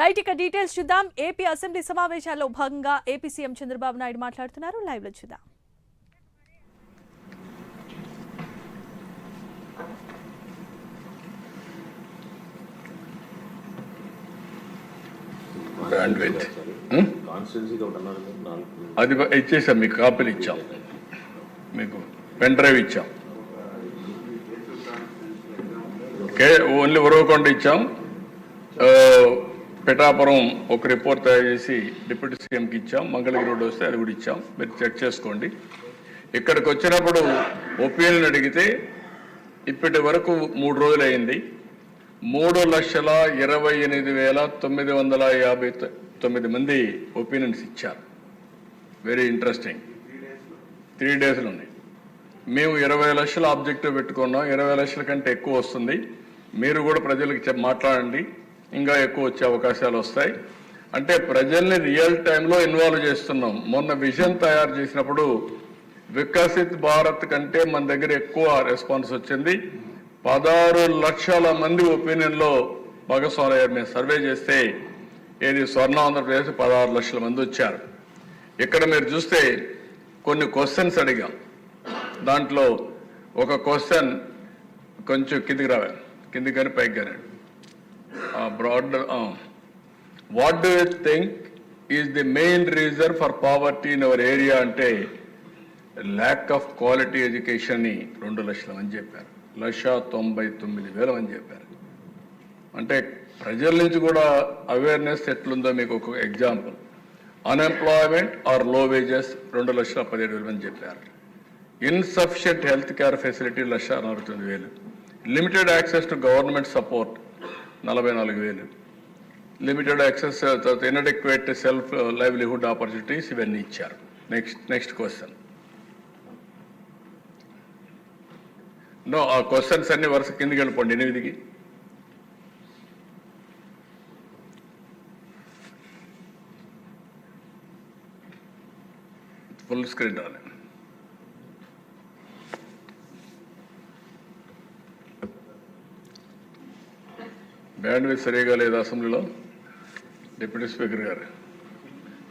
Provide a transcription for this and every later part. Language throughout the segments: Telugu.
రైట్ ఇక డీటెయిల్స్ చూద్దాం. ఏపీ అసెంబ్లీ సమావేశాల్లో భాగంగా ఏపీ సీఎం చంద్రబాబు నాయుడు మాట్లాడుతున్నారు. లైవ్లో చూద్దాం బ్రాండ్ hmm? అది ఇచ్చేసాం మీకు కాపీలు ఇచ్చాం. మీకు పెన్ డ్రైవ్ ఇచ్చాం. ఓన్లీ ఉరవకొండ ఇచ్చాం. పిఠాపురం ఒక రిపోర్ట్ తయారు చేసి డిప్యూటీ సీఎంకి ఇచ్చాం. మంగళగిరి రోడ్ వస్తే అది కూడా ఇచ్చాం. మీరు చెక్ చేసుకోండి. ఇక్కడికి వచ్చినప్పుడు ఒపీనియన్ అడిగితే ఇప్పటి వరకు మూడు రోజులు అయింది. మూడు లక్షల ఇరవై ఎనిమిది వేల తొమ్మిది వందల యాభై తొమ్మిది మంది ఒపీనియన్స్ ఇచ్చారు. వెరీ ఇంట్రెస్టింగ్ త్రీ డేస్లో ఉన్నాయి. మేము ఇరవై లక్షల ఆబ్జెక్టివ్ పెట్టుకున్నాం. ఇరవై లక్షల కంటే ఎక్కువ వస్తుంది. మీరు కూడా ప్రజలకు చెప్ మాట్లాడండి. ఇంకా ఎక్కువ వచ్చే అవకాశాలు వస్తాయి. అంటే ప్రజల్ని రియల్ టైంలో ఇన్వాల్వ్ చేస్తున్నాం. మొన్న విజన్ తయారు చేసినప్పుడు వికసిత్ భారత్ కంటే మన దగ్గర ఎక్కువ రెస్పాన్స్ వచ్చింది. పదహారు లక్షల మంది ఒపీనియన్లో భాగస్వామ్యం మేము సర్వే చేస్తే ఏది స్వర్ణ ఆంధ్రప్రదేశ్ పదహారు లక్షల మంది వచ్చారు. ఇక్కడ మీరు చూస్తే కొన్ని క్వశ్చన్స్ అడిగాం. దాంట్లో ఒక క్వశ్చన్ కొంచెం కిందికి రావాలి. కిందికి కానీ పైకి కానీ. Broad what do you think is the main reason for poverty in our area అంటే ల్యాక్ ఆఫ్ క్వాలిటీ ఎడ్యుకేషన్ అని రెండు లక్షల అని చెప్పారు. లక్ష తొంభై తొమ్మిది వేల అని చెప్పారు. అంటే ప్రజల నుంచి కూడా అవేర్నెస్ ఎట్లుందో మీకు ఒక ఎగ్జాంపుల్ అన్ఎంప్లాయ్మెంట్ ఆర్లో వేజెస్ రెండు లక్షల పదిహేడు వేలు అని చెప్పారు. ఇన్సఫిషియంట్ హెల్త్ కేర్ ఫెసిలిటీ లక్ష నలభై తొమ్మిది వేలు. Limited access to government support నలభై నాలుగు వేలు. Limited access inadequate self livelihood opportunities ఇవన్నీ ఇచ్చారు. నెక్స్ట్ నెక్స్ట్ క్వశ్చన్ నో ఆ క్వశ్చన్స్ అన్ని వరుస కిందికి వెళ్ళిపోండి. ఎనిమిదికి. ఫుల్ స్క్రీన్ రాలేదు. బ్యాండ్ విత్ సరిగా లేదు అసెంబ్లీలో డిప్యూటీ స్పీకర్ గారు.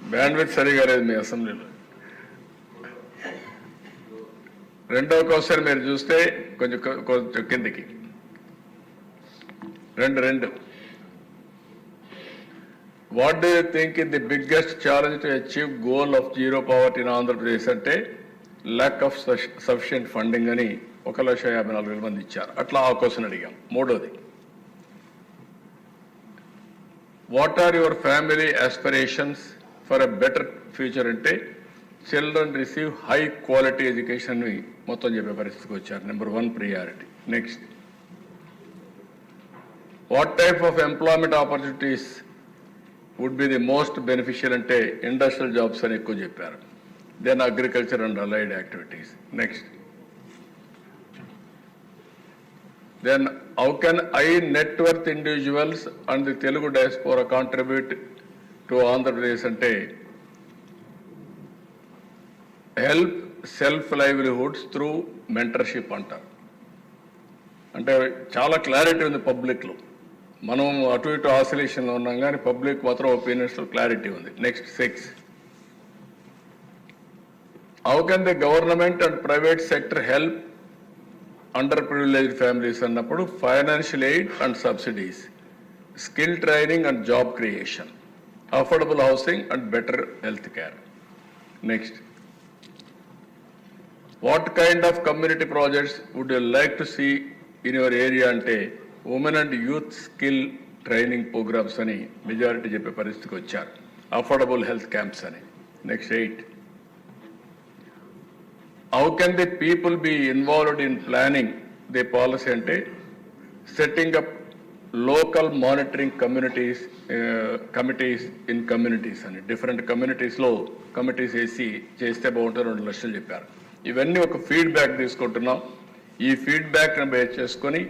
బ్యాండ్ విత్ సరిగా లేదు మీ అసెంబ్లీలో. రెండవ క్వశ్చన్ మీరు చూస్తే కొంచెం కొంచెం కిందికి. రెండు రెండు. What do you think in the biggest challenge to achieve goal of zero poverty in Andhra Pradesh అంటే ల్యాక్ ఆఫ్ సఫిషియంట్ ఫండింగ్ అని ఒక లక్ష యాభై నాలుగు వేల మంది ఇచ్చారు. అట్లా ఆ క్వశ్చన్ అడిగాం. మూడోది. What are your family aspirations for a better future అంటే children receive high quality education మొత్తం చెప్పే పరిస్థితికి వచ్చారు. Number one priority next what type of employment opportunities would be the most beneficial అంటే ఇండస్ట్రియల్ జాబ్స్ అని ఎక్కువ చెప్పారు. Then agriculture and allied activities next then how can I net worth individuals and the Telugu diaspora contribute to Andhra Pradesh అంటే help self livelihoods through mentorship అంటారు అంటే. చాలా క్లారిటీ ఉంది పబ్లిక్లో మనం అటు ఇటు ఆసిలేషన్లో ఉన్నాం కానీ పబ్లిక్ మాత్రం ఒపీనియన్స్లో క్లారిటీ ఉంది. Next six how can the government and private sector help underprivileged families అన్నప్పుడు financial aid and subsidies skill training and job creation affordable housing and better health care next what kind of community projects would you like to see in your area అంటే women and youth skill training programs అని మెజారిటీ చెప్పే పరిస్థితికి వచ్చారు. అఫోర్డబుల్ హెల్త్ క్యాంప్స్ అని. Next eight how can the people be involved in planning the policy అంటే setting up local monitoring communities committees in communities అని. డిఫరెంట్ కమ్యూనిటీస్లో కమిటీస్ వేసి చేస్తే బాగుంటుంది రెండు లక్షలు చెప్పారు. ఇవన్నీ ఒక ఫీడ్బ్యాక్ తీసుకుంటున్నాం. ఈ ఫీడ్బ్యాక్ బేస్ చేసుకొని